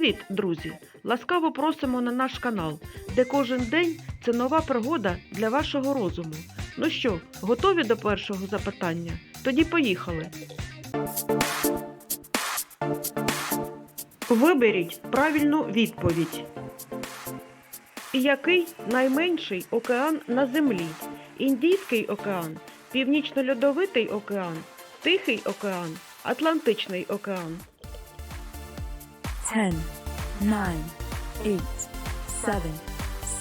Привіт, друзі! Ласкаво просимо на наш канал, де кожен день це нова пригода для вашого розуму. Ну що, готові до першого запитання? Тоді поїхали. Виберіть правильну відповідь. Який найменший океан на землі? Індійський океан, Північно-Льодовитий океан, Тихий океан, Атлантичний океан. 10, 9, 8, 7,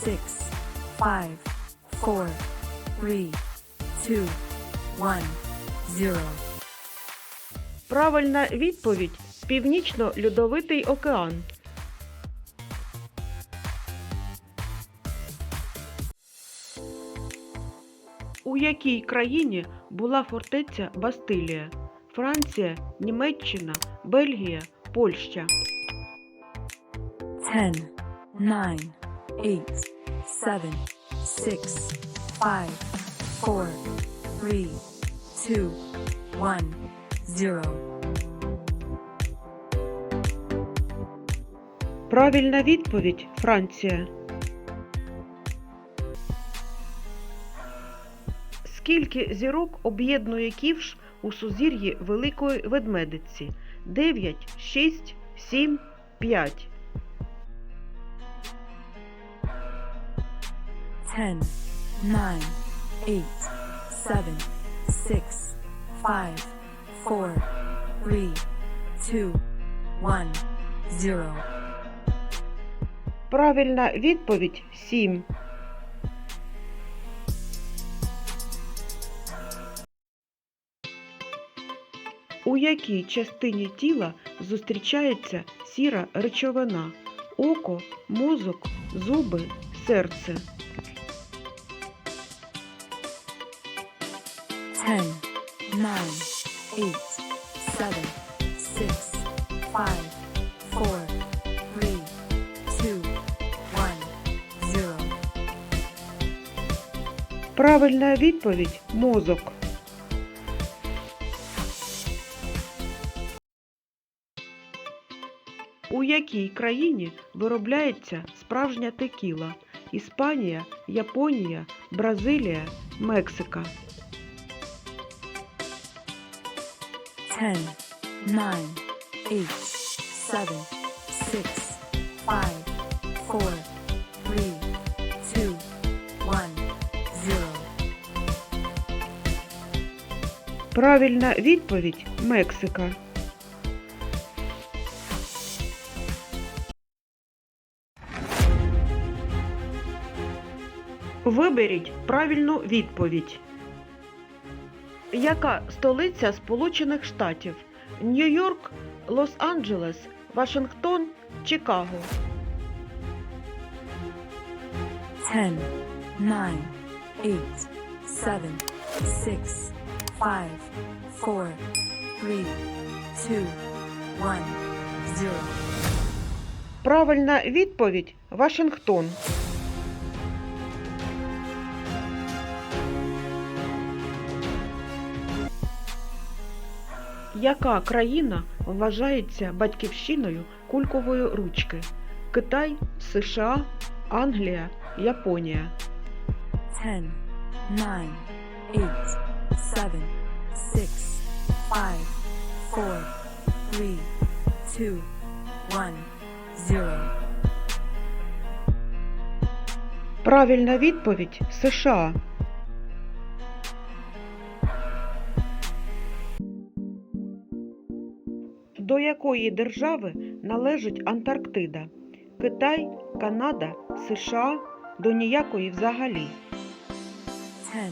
6, 5, 4, 3, 2, 1, 0. Правильна відповідь Північно-Льодовитий океан. У якій країні була фортеця Бастилія? Франція, Німеччина, Бельгія, Польща. 10, 9, 8, 7, 6, 5, 4, 3, 2, 1, 0. Правильна відповідь Франція. Скільки зірок об'єднує ківш у сузір'ї Великої Ведмедиці? 9, 6, 7, 5. 10, 9, 8, 7, 6, 5, 4, 3, 2, 1, 0. Правильна відповідь 7. У якій частині тіла зустрічається сіра речовина? Око, мозок, зуби, серце. 10, 9, 8, 7, 6, 5, 4, 3, 2, 1, 0. Правильна відповідь мозок. У якій країні виробляється справжня текіла? Іспанія, Японія, Бразилія, Мексика. 10, 9, 8, 7, 6, 5, 4, 3, 2, 1, 0. Правильна відповідь Мексика. Виберіть правильну відповідь. Яка столиця Сполучених Штатів? Нью-Йорк, Лос-Анджелес, Вашингтон, Чикаго. 10, 9, 8, 7, 6, 5, 4, 3, 2, 1, 0. Правильна відповідь Вашингтон. Яка країна вважається батьківщиною кулькової ручки? Китай, США, Англія, Японія. 10, 9, 8, 7, 6, 5, 4, 3, 2, 1, 0. Правильна відповідь США. До якої держави належить Антарктида? Китай, Канада, США, до ніякої взагалі. 10,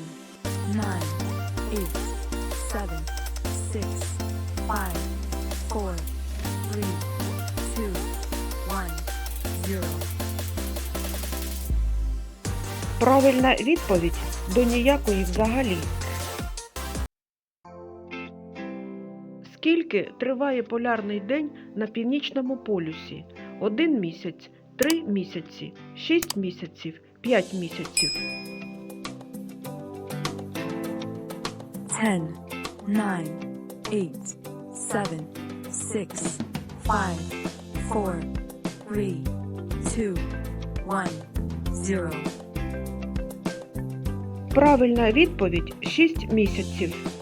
9, 8, 7, 6, 5, 4, 3, 2, 1, 0. Правильна відповідь до ніякої взагалі. Скільки триває полярний день на північному полюсі? Один місяць, три місяці, шість місяців, п'ять місяців. 10, 9, 8, 7, 6, 5, 4, three, two, one, zero. Правильна відповідь 6 місяців.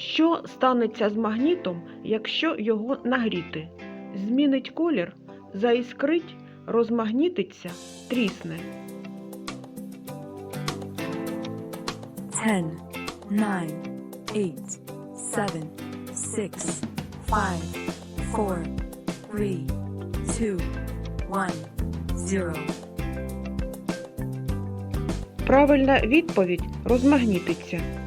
Що станеться з магнітом, якщо його нагріти? Змінить колір, заіскрить, розмагнітиться, трісне. Ten, nine, eight, seven, six, five, four, three, two, one, zero. Правильна відповідь розмагнітиться.